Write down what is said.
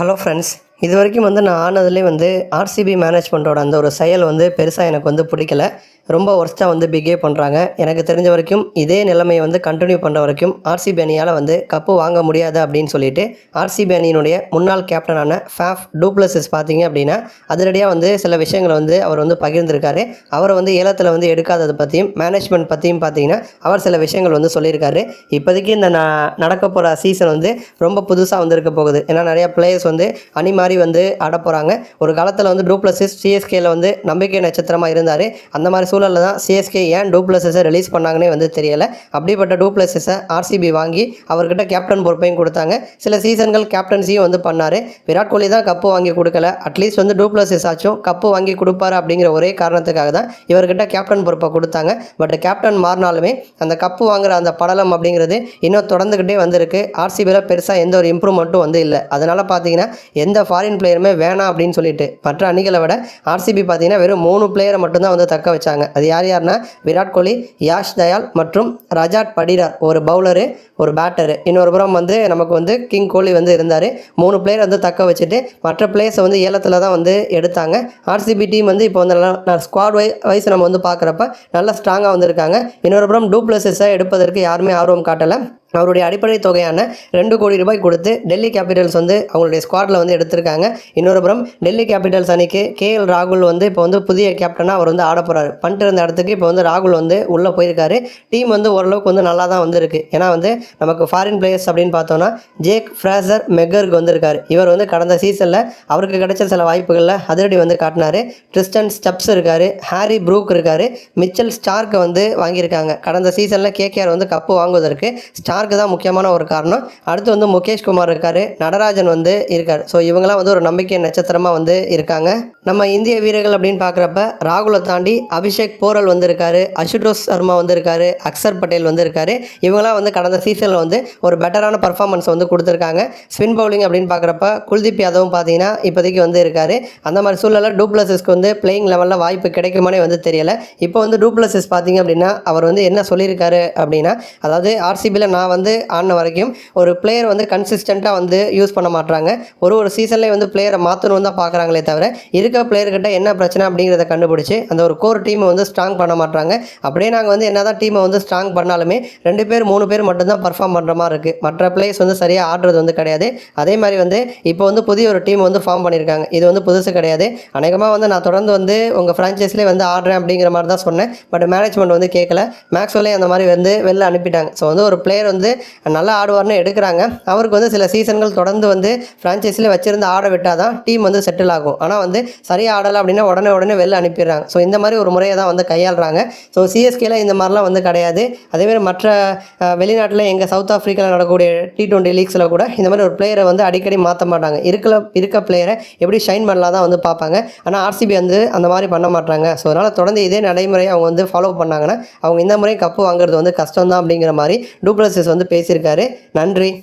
Hello friends இது வரைக்கும் வந்து நான் ஆனதுலேயே வந்து ஆர்சிபி மேனேஜ்மெண்ட்டோட அந்த ஒரு செயல் வந்து பெருசாக எனக்கு வந்து பிடிக்கல. ரொம்ப ஒர்ஸ்ட்டாக வந்து பிஹேவ் பண்ணுறாங்க எனக்கு தெரிஞ்ச வரைக்கும் இதே நிலைமையை வந்து கண்டினியூ பண்ணுற வரைக்கும் ஆர்சிபி அணியால் வந்து கப்பு வாங்க முடியாது அப்படின்னு சொல்லிட்டு ஆர்சிபி அணியினுடைய முன்னாள் கேப்டனான ஃபேஃப் டூப்ளஸஸ் பார்த்தீங்க அப்படின்னா அதிரடியாக வந்து சில விஷயங்களை வந்து அவர் வந்து பகிர்ந்திருக்காரு. அவரை வந்து ஏலத்தில் வந்து எடுக்காததை பற்றியும் மேனேஜ்மெண்ட் பற்றியும் பார்த்தீங்கன்னா அவர் சில விஷயங்கள் வந்து சொல்லியிருக்காரு. இப்போதைக்கு இந்த நடக்க போகிற சீசன் வந்து ரொம்ப புதுசாக வந்து இருக்க போகுது. ஏன்னா நிறையா பிளேயர்ஸ் வந்து அணி மாதிரி வந்து ஆட போகிறாங்க ஒரு காலத்தில் வந்து டூப்ளஸஸ் சிஎஸ்கேல வந்து நம்பிக்கை நட்சத்திரமாக இருந்தார். அந்த மாதிரி சூழலில் தான் சிஎஸ்கே ஏன் டூப்ளஸஸை ரிலீஸ் பண்ணாங்கன்னே வந்து தெரியலை. அப்படிப்பட்ட டூப்ளஸஸை ஆர்சிபி வாங்கி அவர்கிட்ட கேப்டன் பொறுப்பையும் கொடுத்தாங்க. சில சீசன்கள் கேப்டன்சியும் வந்து பண்ணார். விராட் கோலி தான் கப்பு வாங்கி கொடுக்கல. அட்லீஸ்ட் வந்து டூப்ளஸஸ் ஆச்சும் கப்பு வாங்கி கொடுப்பாரு அப்படிங்கிற ஒரே காரணத்துக்காக தான் இவர்கிட்ட கேப்டன் பொறுப்பை கொடுத்தாங்க. பட் கேப்டன் மாறினாலுமே அந்த கப்பு வாங்குற அந்த படலம் அப்படிங்கிறது இன்னும் தொடர்ந்துக்கிட்டே வந்திருக்கு. ஆர்சிபியில் பெருசாக எந்த ஒரு இம்ப்ரூவ்மெண்ட்டும் வந்து இல்லை. அதனால் பார்த்தீங்கன்னா எந்த ஃபாரின் பிளேயருமே வேணாம் அப்படின்னு சொல்லிட்டு மற்ற அணிகளை விட ஆர்சிபி பார்த்தீங்கன்னா வெறும் மூணு பிளேயரை மட்டும்தான் வந்து தக்க வச்சாங்க. அது யார் யாருன்னா விராட் கோலி யாஷ் தயால் மற்றும் ரஜாட் படிரார். ஒரு பவுலரு ஒரு பேட்டரு. இன்னொரு புறம் வந்து நமக்கு வந்து கிங் கோலி வந்து இருந்தார். மூணு பிளேயர் வந்து தக்க வச்சுட்டு மற்ற பிளேயர்ஸை வந்து ஏலத்தில் தான் வந்து எடுத்தாங்க. ஆர்சிபி டீம் வந்து இப்போ வந்து நல்லா ஸ்குவாட் வை வைஸ் நம்ம வந்து பார்க்குறப்ப நல்லா ஸ்ட்ராங்காக வந்திருக்காங்க. இன்னொரு புறம் டூப்ளஸஸை எடுப்பதற்கு யாருமே ஆர்வம் காட்டலை. அவருடைய அடிப்படை தொகையான ரெண்டு கோடி ரூபாய் கொடுத்து டெல்லி கேபிட்டல்ஸ் வந்து அவங்களுடைய ஸ்குவாடில் வந்து எடுத்திருக்காங்க. இன்னொரு புறம் டெல்லி கேபிட்டல்ஸ் அணிக்கு கேஎல் ராகுல் வந்து இப்போ வந்து புதிய கேப்டனாக அவர் வந்து ஆட போகிறாரு பண்ணிட்டு இருந்த இடத்துக்கு இப்போ வந்து ராகுல் வந்து உள்ளே போயிருக்காரு. டீம் வந்து ஓரளவுக்கு வந்து நல்லா தான் வந்திருக்கு. ஏன்னா வந்து நமக்கு ஃபாரின் பிளேயர்ஸ் அப்படின்னு பார்த்தோன்னா ஜேக் ஃப்ராசர் மெகர்க் வந்திருக்காரு. இவர் வந்து கடந்த சீசனில் அவருக்கு கிடைச்ச சில வாய்ப்புகளில் அதிரடி வந்து காட்டினாரு. ட்ரிஸ்டன் ஸ்டெப்ஸ் இருக்காரு. ஹாரி ப்ரூக் இருக்காரு. மிச்சல் ஸ்டார்க்கை வந்து வாங்கியிருக்காங்க. கடந்த சீசனில் கேகேஆர் வந்து கப்பு வாங்குவதற்கு ஸ்டார் ஸ்டார்க்கு தான் முக்கியமான ஒரு காரணம். அடுத்து வந்து முகேஷ் குமார் இருக்கார். நடராஜன் வந்து இருக்கார். ஸோ இவங்கெல்லாம் வந்து ஒரு நம்பிக்கை நட்சத்திரமாக வந்து இருக்காங்க. நம்ம இந்திய வீரர்கள் அப்படின்னு பார்க்குறப்ப ராகுலை தாண்டி அபிஷேக் போரல் வந்திருக்காரு அசுடோஸ் சர்மா வந்திருக்காரு அக்சர் பட்டேல் வந்திருக்காரு இவங்களாம் வந்து கடந்த சீசனில் வந்து ஒரு பெட்டரான பர்ஃபார்மன்ஸ் வந்து கொடுத்துருக்காங்க. ஸ்பின் பவுலிங் அப்படின்னு பார்க்குறப்ப குல்தீப் யாதவும் பார்த்தீங்கன்னா இப்போதைக்கு வந்து இருக்காரு. அந்த மாதிரி சூழலில் டூப்ளஸஸ்க்கு வந்து பிளேயிங் லெவலில் வாய்ப்பு கிடைக்குமானே வந்து தெரியலை. இப்போ வந்து டூப்ளஸஸ் பார்த்தீங்க அப்படின்னா அவர் வந்து என்ன சொல்லியிருக்காரு அப்படின்னா அதாவது ஆர்சிபியில் நான் வந்து ஆடின வரைக்கும் ஒரு பிளேயர் வந்து கன்சிஸ்டண்ட்டாக வந்து யூஸ் பண்ண மாட்டாங்க ஒரு ஒரு சீசன்லேயே வந்து பிளேயரை மாற்றணும் தான் பார்க்குறாங்களே தவிர இருக்க பிளேயர்கிட்ட என்ன பிரச்சனை அப்படிங்கிறத கண்டுபிடிச்சி அந்த ஒரு கோர் டீமை வந்து ஸ்ட்ராங் பண்ண மாட்டாங்க அப்படியே நாங்கள் வந்து என்ன தான் டீமை வந்து ஸ்ட்ராங் பண்ணாலுமே ரெண்டு பேர் மூணு பேர் மட்டும்தான் பர்ஃபார்ம் பண்ணுற மாதிரி இருக்குது மற்ற பிளேயர்ஸ் வந்து சரியாக ஆடுறது வந்து கிடையாது. அதே மாதிரி வந்து இப்போ வந்து புதிய ஒரு டீம் வந்து ஃபார்ம் பண்ணியிருக்காங்க. இது வந்து புதுசு கிடையாது. அநேகமாக வந்து நான் தொடர்ந்து வந்து உங்கள் ஃப்ரான்ச்சைஸ்லேயே வந்து ஆடுறேன் அப்படிங்கிற மாதிரி தான் சொன்னேன். பட் மேனேஜ்மெண்ட் வந்து கேட்கல மேக்ஸ்வெல்லே அந்த மாதிரி வந்து வெளில அனுப்பிட்டாங்க. ஸோ வந்து ஒரு பிளேயர் வந்து நல்லா ஆடுவார்னு எடுக்கிறாங்க. அவருக்கு வந்து சில சீசன்கள் தொடர்ந்து வந்து ஃப்ரான்ச்சைஸில் வச்சிருந்து ஆட விட்டால் தான் டீம் வந்து செட்டில் ஆகும். ஆனால் வந்து சரியாக ஆடலை அப்படின்னா உடனே உடனே வெளில அனுப்பிடுறாங்க. ஸோ இந்த மாதிரி ஒரு முறையை தான் வந்து கையாளுறாங்க. ஸோ சிஎஸ்கேல இந்த மாதிரிலாம் வந்து கிடையாது. அதேமாதிரி மற்ற வெளிநாட்டில் எங்கள் சவுத் ஆஃப்ரிக்காவில் நடக்கக்கூடிய டி டுவெண்ட்டி லீக்ஸில் கூட இந்த மாதிரி ஒரு பிளேயரை வந்து அடிக்கடி மாற்ற மாட்டாங்க. இருக்கல இருக்க பிளேயரை எப்படி ஷைன் பண்ணலாம் தான் வந்து பார்ப்பாங்க. ஆனால் ஆர்சிபி வந்து அந்த மாதிரி பண்ண மாட்டாங்க ஸோ அதனால் தொடர்ந்து இதே நடைமுறையை அவங்க வந்து ஃபாலோ பண்ணாங்கன்னா அவங்க இந்த முறை கப்பு வாங்குறது வந்து கஷ்டம் தான் அப்படிங்கிற மாதிரி டூப்ளஸ் வந்து பேசியிருக்காரு. நன்றி.